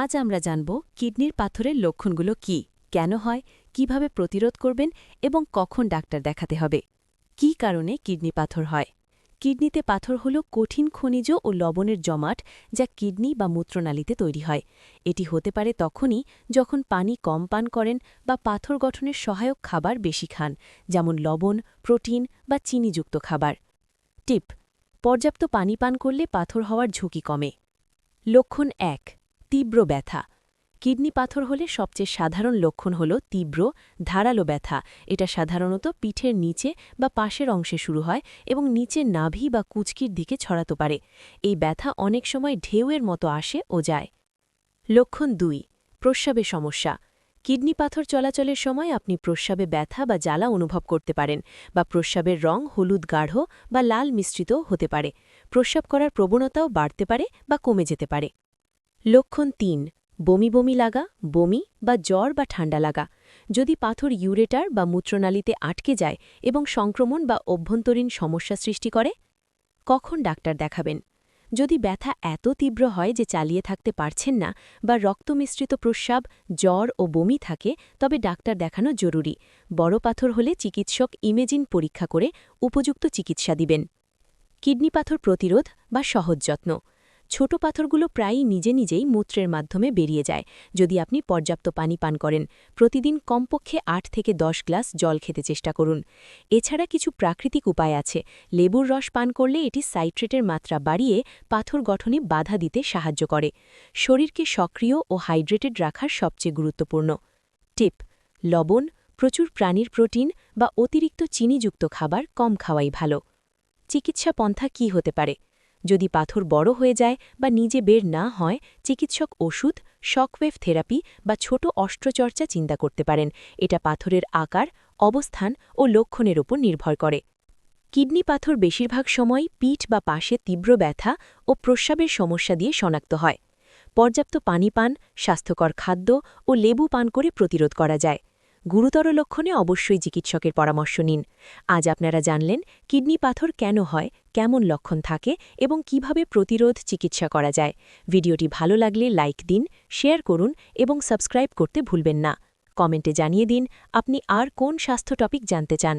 আজ আমরা জানব কিডনির পাথরের লক্ষণগুলো কি, কেন হয়, কীভাবে প্রতিরোধ করবেন এবং কখন ডাক্তার দেখাতে হবে। কি কারণে কিডনি পাথর হয়? কিডনিতে পাথর হল কঠিন খনিজ ও লবণের জমাট যা কিডনি বা মূত্রনালীতে তৈরি হয়। এটি হতে পারে তখনই যখন পানি কম পান করেন বা পাথর গঠনের সহায়ক খাবার বেশি খান, যেমন লবণ, প্রোটিন বা চিনিযুক্ত খাবার। টিপ, পর্যাপ্ত পানি পান করলে পাথর হওয়ার ঝুঁকি কমে। লক্ষণ এক তীব্র ব্যথা। কিডনি পাথর হলে সবচেয়ে সাধারণ লক্ষণ হল তীব্র, ধারালো ব্যথা। এটা সাধারণত পিঠের নিচে বা পাশের অংশে শুরু হয় এবং নিচে নাভি বা কুচকির দিকে ছড়াতে পারে। এই ব্যথা অনেক সময় ঢেউয়ের মতো আসে ও যায়। লক্ষণ দুই, প্রস্রাবে সমস্যা। কিডনি পাথর চলাচলের সময় আপনি প্রস্রাবে ব্যথা বা জ্বালা অনুভব করতে পারেন বা প্রস্রাবের রং হলুদ গাঢ় বা লাল মিশ্রিতও হতে পারে। প্রস্রাব করার প্রবণতাও বাড়তে পারে বা কমে যেতে পারে। লক্ষণ তিন, বমি বমি লাগা, বমি বা জ্বর বা ঠান্ডা লাগা। যদি পাথর ইউরেটার বা মূত্রনালীতে আটকে যায় এবং সংক্রমণ বা অভ্যন্তরীণ সমস্যা সৃষ্টি করে, কখন ডাক্তার দেখাবেন? যদি ব্যথা এত তীব্র হয় যে চালিয়ে থাকতে পারছেন না বা রক্তমিশ্রিত প্রস্রাব, জ্বর ও বমি থাকে, তবে ডাক্তার দেখানো জরুরি। বড় পাথর হলে চিকিৎসক ইমেজিন পরীক্ষা করে উপযুক্ত চিকিৎসা দিবেন। কিডনি পাথর প্রতিরোধ বা সহজ যত্ন। ছোট পাথরগুলো প্রায়ই নিজে নিজেই মূত্রের মাধ্যমে বেরিয়ে যায়, যদি আপনি পর্যাপ্ত পানি পান করেন। প্রতিদিন কমপক্ষে আট থেকে দশ গ্লাস জল খেতে চেষ্টা করুন। এছাড়া কিছু প্রাকৃতিক উপায় আছে। লেবুর রস পান করলে এটি সাইট্রেটের মাত্রা বাড়িয়ে পাথর গঠনে বাধা দিতে সাহায্য করে। শরীরকে সক্রিয় ও হাইড্রেটেড রাখার সবচেয়ে গুরুত্বপূর্ণ। টিপ, লবণ, প্রচুর প্রাণীর প্রোটিন বা অতিরিক্ত চিনিযুক্ত খাবার কম খাওয়াই ভালো। চিকিৎসা পন্থা কি হতে পারে? যদি পাথর বড় হয়ে যায় বা নিজে বের না হয়, চিকিৎসক ওষুধ, শকওয়েভ থেরাপি বা ছোট অস্ত্রচর্চা চিন্তা করতে পারেন। এটা পাথরের আকার, অবস্থান ও লক্ষণের উপর নির্ভর করে। কিডনি পাথর বেশিরভাগ সময় পিঠ বা পাশে তীব্র ব্যথা ও প্রস্রাবের সমস্যা দিয়ে শনাক্ত হয়। পর্যাপ্ত পানি পান, স্বাস্থ্যকর খাদ্য ও লেবু পান করে প্রতিরোধ করা যায়। গুরুতর লক্ষণে অবশ্যই চিকিৎসকের পরামর্শ নিন। আজ আপনারা জানলেন কিডনি পাথর কেন হয়, কেমন লক্ষণ থাকে এবং কীভাবে প্রতিরোধ চিকিৎসা করা যায়। ভিডিওটি ভালো লাগলে লাইক দিন, শেয়ার করুন এবং সাবস্ক্রাইব করতে ভুলবেন না। কমেন্টে জানিয়ে দিন, আপনি আর কোন স্বাস্থ্য টপিক জানতে চান।